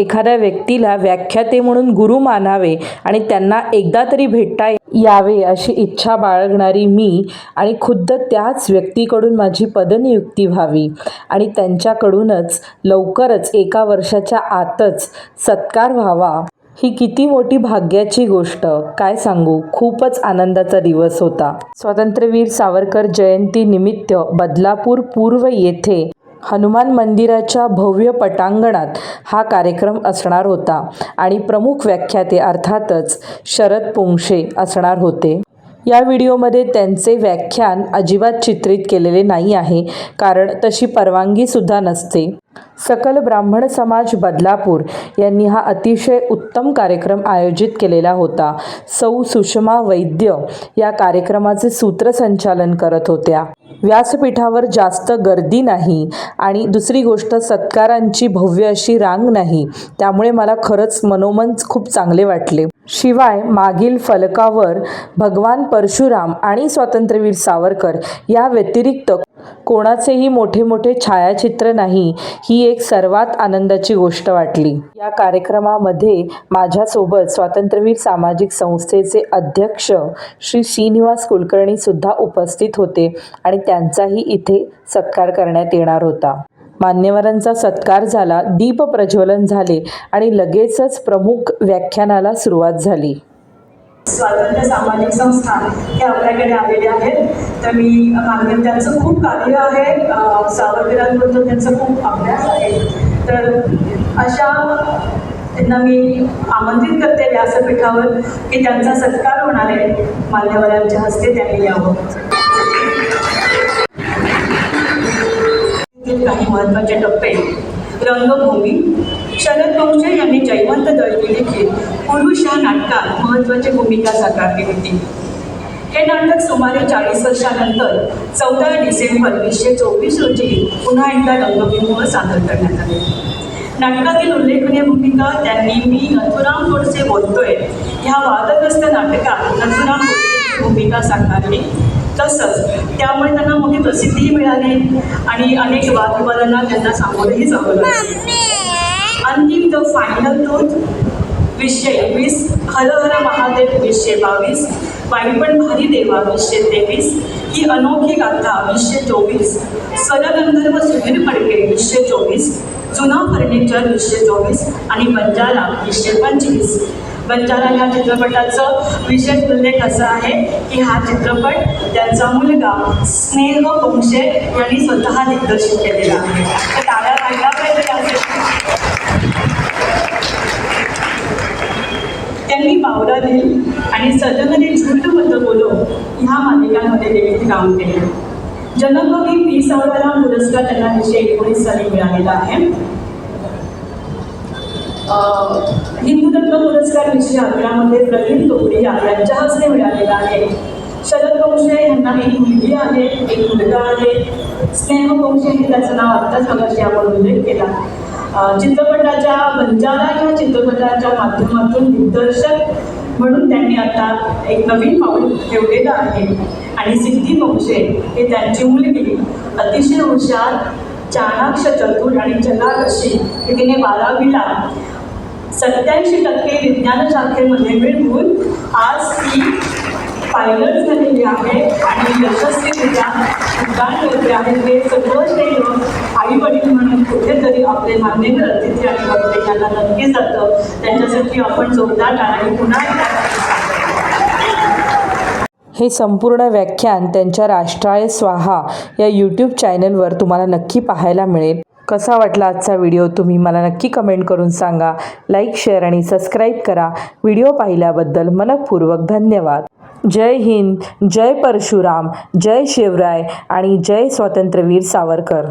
एखाद्या व्यक्तीला व्याख्याते म्हणून गुरु मानावे आणि त्यांना एकदा तरी भेटता यावे अशी इच्छा बाळगणारी मी आणि खुद्द त्याच व्यक्तीकडून माझी पदनियुक्ती व्हावी. आणि त्यांच्याकडूनच लवकरच एका वर्षाच्या आतच सत्कार व्हावा. ही किती मोठी भाग्याची गोष्ट. काय सांगू? खूपच आनंदाचा दिवस होता. स्वातंत्र्यवीर सावरकर जयंती निमित्त बदलापूर पूर्व येथे हनुमान मंदिराच्या भव्य पटांगणात हा कार्यक्रम असणार होता आणि प्रमुख व्याख्याते अर्थातच शरद पोंक्षे असणार होते. या व्हिडिओमध्ये त्यांचे व्याख्यान अजिबात चित्रित केलेले नाही आहे कारण तशी परवानगीसुद्धा नसते. सकल ब्राह्मण समाज बदलापूर यांनी हा अतिशय उत्तम कार्यक्रम आयोजित केलेला होता. सौ सुषमा वैद्य या कार्यक्रमाचे सूत्रसंचालन करत होत्या. व्यासपीठावर जास्त गर्दी नाही आणि दुसरी गोष्ट सत्कारांची भव्य अशी रांग नाही त्यामुळे मला खरंच मनोमन खूप चांगले वाटले. शिवाय मागील फलकावर भगवान परशुराम आणि स्वातंत्र्यवीर सावरकर या व्यतिरिक्त कोणाचेही मोठे मोठे छायाचित्र नाही ही एक सर्वात आनंदाची गोष्ट वाटली. या कार्यक्रमामध्ये माझ्यासोबत स्वातंत्र्यवीर सामाजिक संस्थेचे अध्यक्ष श्री श्रीनिवास कुलकर्णी सुद्धा उपस्थित होते आणि त्यांचाही इथे सत्कार करण्यात येणार होता. मान्यवरांचा सत्कार झाला दीप प्रज्वलन झाले आणि लगेचच प्रमुख व्याख्यानाला सुरुवात झाली. स्वातंत्र्य सामाजिक संस्था हे आपल्याकडे आलेले आहेत. तर मी मानते त्यांचं खूप कार्य आहे. सावरकरांबद्दल त्यांचा खूप अभ्यास आहे. तर अशा त्यांना मी आमंत्रित करते व्यासपीठावर की त्यांचा सत्कार होणार आहे. मान्यवरांच्या हस्ते त्यांनी यावं. काही महत्त्वाचे टप्पे. रंगभूमी. शरद वंशे यांनी जयवंत दळवी लिखित पुरुष या नाटकात महत्त्वाची भूमिका साकारली होती. हे नाटक सुमारे चाळीस वर्षानंतर चौदा डिसेंबर वीसशे चोवीस रोजी पुन्हा एकदा रंगभूमीवर सादर करण्यात आले. नाटकातील उल्लेखनीय भूमिका त्यांनी मी नथुराम गोडसे बोलतोय ह्या वादग्रस्त नाटकात नथुराम गोडसेची भूमिका साकारली. तसंच त्यामुळे त्यांना मोठी प्रसिद्धीही मिळाली आणि अनेक वादविवादांना त्यांना सामोरेही जावं लागलं. अंतिम द फायनल टूथ वीसशे एकवीस हर हर महादेव वीसशे बावीस वाईपण भारी देवा वीसशे तेवीस ही अनोखी गाथा वीसशे चोवीस स्वरगंधर्व सुधीर फडके वीसशे चोवीस जुना फर्निचर वीसशे चोवीस आणि बंजारा वीसशे पंचवीस. बंजारा ह्या चित्रपटाचं विशेष उल्लेख असा आहे की हा चित्रपट त्यांचा मुलगा स्नेह वंशे यांनी स्वतः दिग्दर्शित केलेला आहे. तर टाळ्या त्यांनी दिली आणि सजनने झूट बद्द बोलो ह्या मालिकांमध्ये देखील काम केले. जनकवी पी सावळाराम पुरस्कार त्यांना एकशे एकोणीस साली मिळालेला आहे. अं, पुरस्कार विषय अकरामध्ये प्रवीण तोपडे यांच्या हस्ते मिळालेला आहे. शरद वंशे यांना एक मुलगी आहे एक मुलगा आहे. स्नेह वंशे हे त्याचं नाव आत्ताच मगाशी आपण उल्लेख केला. अं, चित्रपटाच्या बंजारा या चित्रपटाच्या माध्यमातून दिग्दर्शक म्हणून त्यांनी आता एक नवीन पाऊल ठेवलेलं आहे. आणि सिद्धी मोक्षे हे त्यांची मुलगी अतिशय हुशार चाणाक्ष चतुर आणि चलाक अशी तिने बारावीला सत्याऐंशी टक्के विज्ञान शाखेमध्ये मिळवून आज ती पायलट झालेली आहे आणि यशस्वीरित्या उड्डाण करते आहे हे आपले मान्यवर अतिथी आणि वक्ते यांना नक्की जातं त्यांच्यासाठी आपण जोरदार आणि पुन्हा हे संपूर्ण व्याख्यान त्यांच्या राष्ट्राय स्वाहा या यूट्यूब चॅनलवर तुम्हाला नक्की पाहायला मिळेल. कसा वाटला आजचा व्हिडिओ तुम्ही मला नक्की कमेंट करून सांगा. लाईक शेअर आणि सबस्क्राईब करा. व्हिडिओ पाहिल्याबद्दल मनपूर्वक धन्यवाद. जय हिंद जय परशुराम जय शिवराय आणि जय स्वातंत्र्यवीर सावरकर.